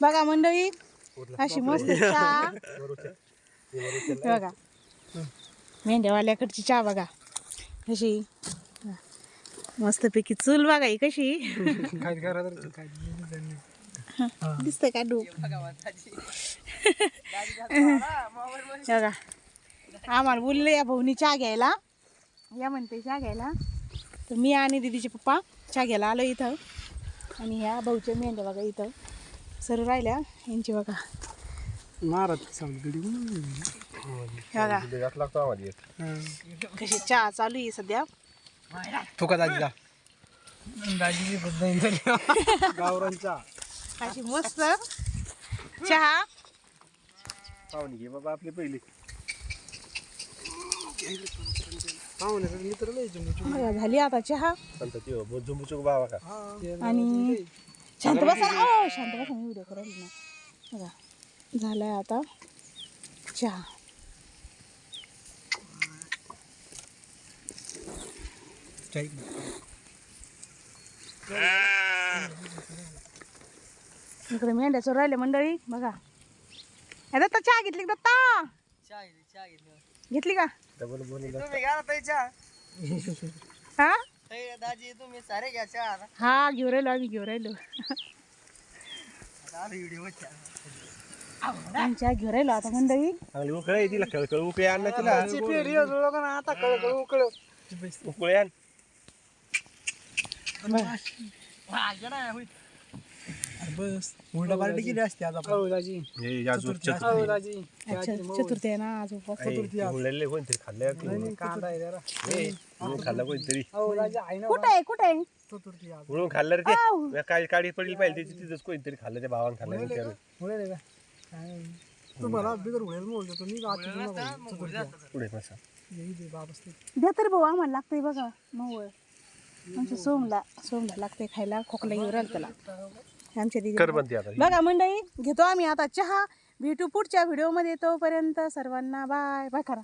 बघा मंडळी. अशी मस्त चहा. बघा मेंढ्यावाल्याकडची चहा बघा. कशी? मस्तपैकी चूल बघा ही कशी. दिसतंय का डूब बघा आम्हाला बोलले या भाऊनी चहा घ्यायला. या म्हणते चहा घ्यायला. तर मी आणि दिदीचे पप्पा चहा घ्यायला आलो इथं. आणि ह्या भाऊच्या मेंढ्या बघा इथं. सर राहिल्या यांची बघा. बघा. लागतो. कशी चहा चालू आहे सध्या? दाजीला गावरांचा अशी मस्त. चहा. पाहुणे घे बाबा आपली पहिली. पाहुणे तर मित्र बघा, झाली आता चहा. ते बुचुक बाबा का? आणि शांत बसा ना. ओ शांत बसा मी व्हिडिओ करायला ना. बघा झालाय आता चहा. इकडे मेंढ्याचं राहिले मंडळी बघा. ए, दत्ता चहा घेतली का दत्ता? घेतली का? डबल बोलून हा? दाजी तुम्ही सारे घ्या चार हा घेऊ राहिलो आम्ही घेऊ राहिलो आम्ही चहा घेऊ राहिलो आता मंडळी चांगली उकळ आहे तिला कळकळ उकळे आण ना तिला आता कळ कळ उकळ उकळे आण बस. उलटा पार्टी केली असते आज आपण. दाजी हे याजूर दाजी अच्छा चतुर्थी आहे ना आज उपवास उडलेले कोणतरी खाल्ले कांदा आहे जरा. उळून खाल्लं कोणतरी? हो दाजी आहे ना कुठे आहे कुठे आहे? चतुर्थी आज. खाल्लं रे आऊ. मी काळी काळी पडली पाहिजे त्याची तिथंच कोणतरी खाल्लं त्या भावानं खाल्लं. मुळे का? काय तुम्हाला बिगर उडेल मोल देतो मी गाठी चतुर्थी आज. पुढे मसा येई दे बाप असते. द्या तरी भाऊ आम्हाला लागतंय बघा सोमला सोमला लागतंय खायला खोकला येऊ राहिला त्याला. आमच्या दिदी आता. बघा मंडळी घेतो आम्ही आता चहा. भेटू पुढच्या व्हिडिओमध्ये तोपर्यंत सर्वांना बाय बाय करा.